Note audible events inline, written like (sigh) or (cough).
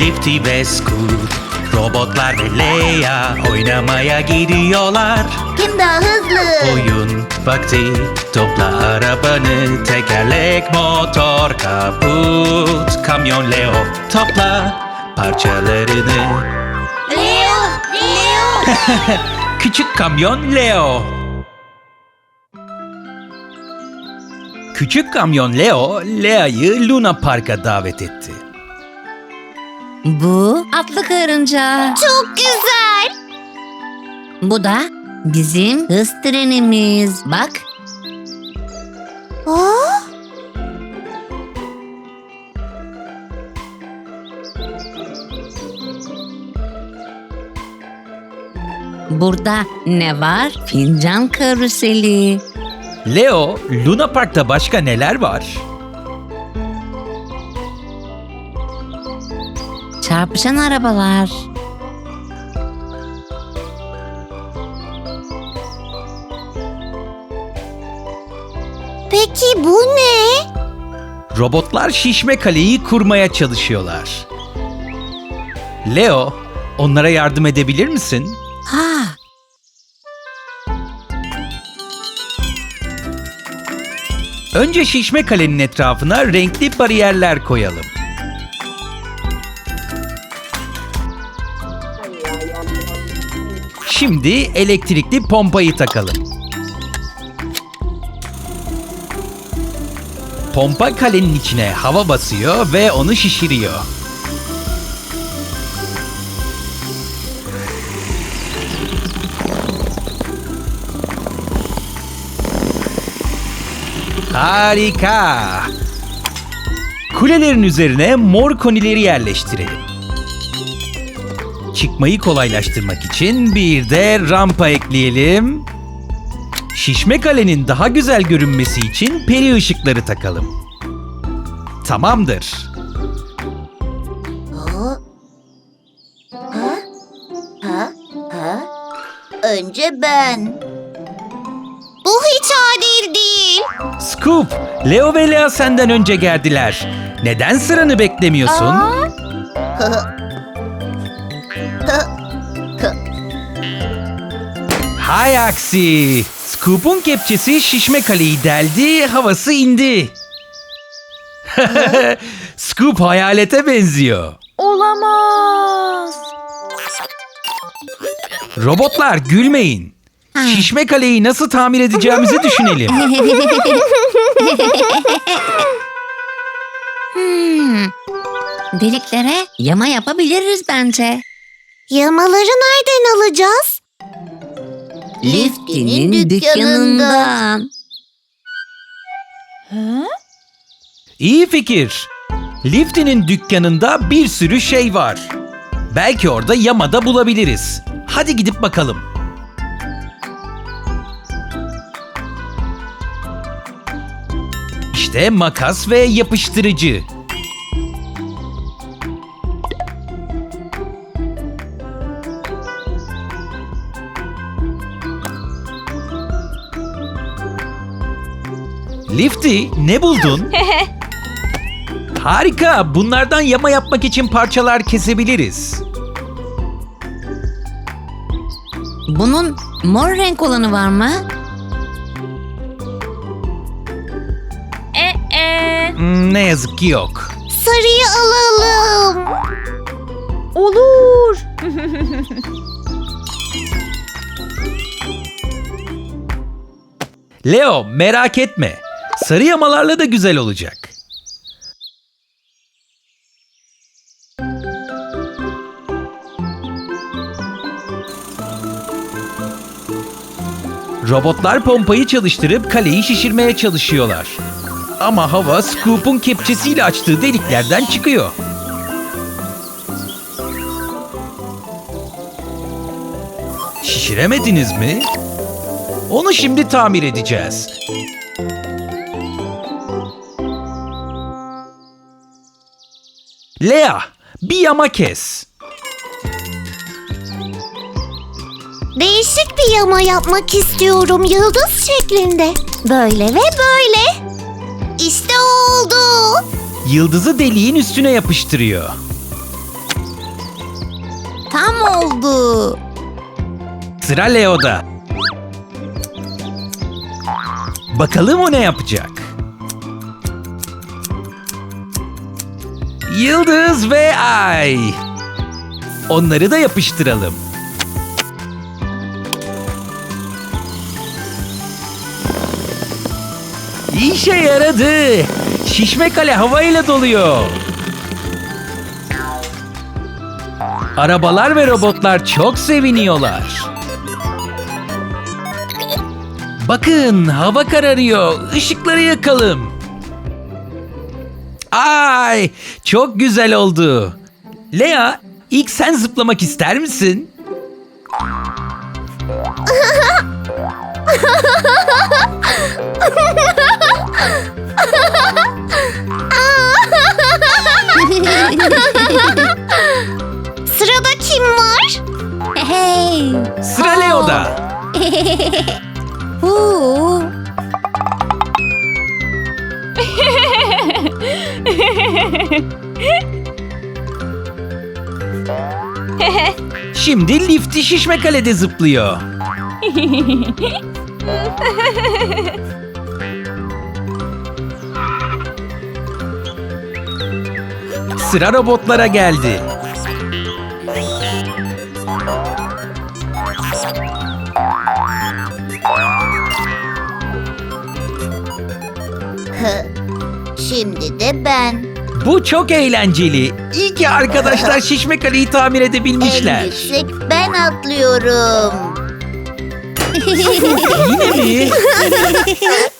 Lifty ve Scoot Robotlar ve Leia oynamaya gidiyorlar Kim daha hızlı? Oyun vakti Topla arabanı Tekerlek, motor, kaput Kamyon Leo Topla parçalarını Leo! Leo! (laughs) Küçük kamyon Leo. Küçük kamyon Leo, Lea'yı Luna Park'a davet etti. Bu atlı karınca. Çok güzel. Bu da bizim hız trenimiz. Bak Aa, burada ne var? Fincan karuseli. Leo, Luna Park'ta başka neler var? Çarpışan arabalar. peki bu ne? Robotlar şişme kaleyi kurmaya çalışıyorlar. Leo, onlara yardım edebilir misin? Ha, Önce şişme kalenin etrafına renkli bariyerler koyalım. Şimdi elektrikli pompayı takalım. Pompa kalenin içine hava basıyor ve onu şişiriyor. Harika. Kulelerin üzerine mor konileri yerleştirelim. Çıkmayı kolaylaştırmak için bir de rampa ekleyelim. Şişme kalenin daha güzel görünmesi için peri ışıkları takalım. Tamamdır. Ha? Ha? Ha? Ha? Önce ben. Bu hiç adil değil. Scoop, Leo ve Lea senden önce geldiler. Neden sıranı beklemiyorsun? (laughs) Hay aksi. Scoop'un kepçesi şişme kaleyi deldi, havası indi. (laughs) Scoop hayalete benziyor. Olamaz. Robotlar gülmeyin. Şişme kaleyi nasıl tamir edeceğimizi düşünelim. (laughs) hmm. Deliklere yama yapabiliriz bence. Yamaları nereden alacağız? Lifty'nin dükkanından. İyi fikir. Lifty'nin dükkanında bir sürü şey var. Belki orada yamada bulabiliriz. Hadi gidip bakalım. İşte makas ve yapıştırıcı. Lifty ne buldun? (laughs) Harika. Bunlardan yama yapmak için parçalar kesebiliriz. Bunun mor renk olanı var mı? Hmm, ne yazık ki yok. Sarıyı alalım. Olur. Leo merak etme. Sarı yamalarla da güzel olacak. Robotlar pompayı çalıştırıp kaleyi şişirmeye çalışıyorlar. Ama hava Scoop'un kepçesiyle açtığı deliklerden çıkıyor. Şişiremediniz mi? Onu şimdi tamir edeceğiz. Lea, bir yama kes. Değişik bir yama yapmak istiyorum yıldız şeklinde. Böyle ve böyle. İşte oldu. Yıldızı deliğin üstüne yapıştırıyor. Tam oldu. Sıra Leo'da. Bakalım o ne yapacak? Yıldız ve ay. Onları da yapıştıralım. İşe yaradı. Şişme kale havayla doluyor. Arabalar ve robotlar çok seviniyorlar. Bakın hava kararıyor. Işıkları yakalım. Ay çok güzel oldu. Lea ilk sen zıplamak ister misin? Sırada kim var? Hey. Sıra Leo'da. Huu. (laughs) (laughs) Şimdi lifti şişme kalede zıplıyor. (laughs) Sıra robotlara geldi. Şimdi de ben. Bu çok eğlenceli. İyi ki arkadaşlar (laughs) şişme kaleyi tamir edebilmişler. yüksek ben atlıyorum. Yine mi? (laughs)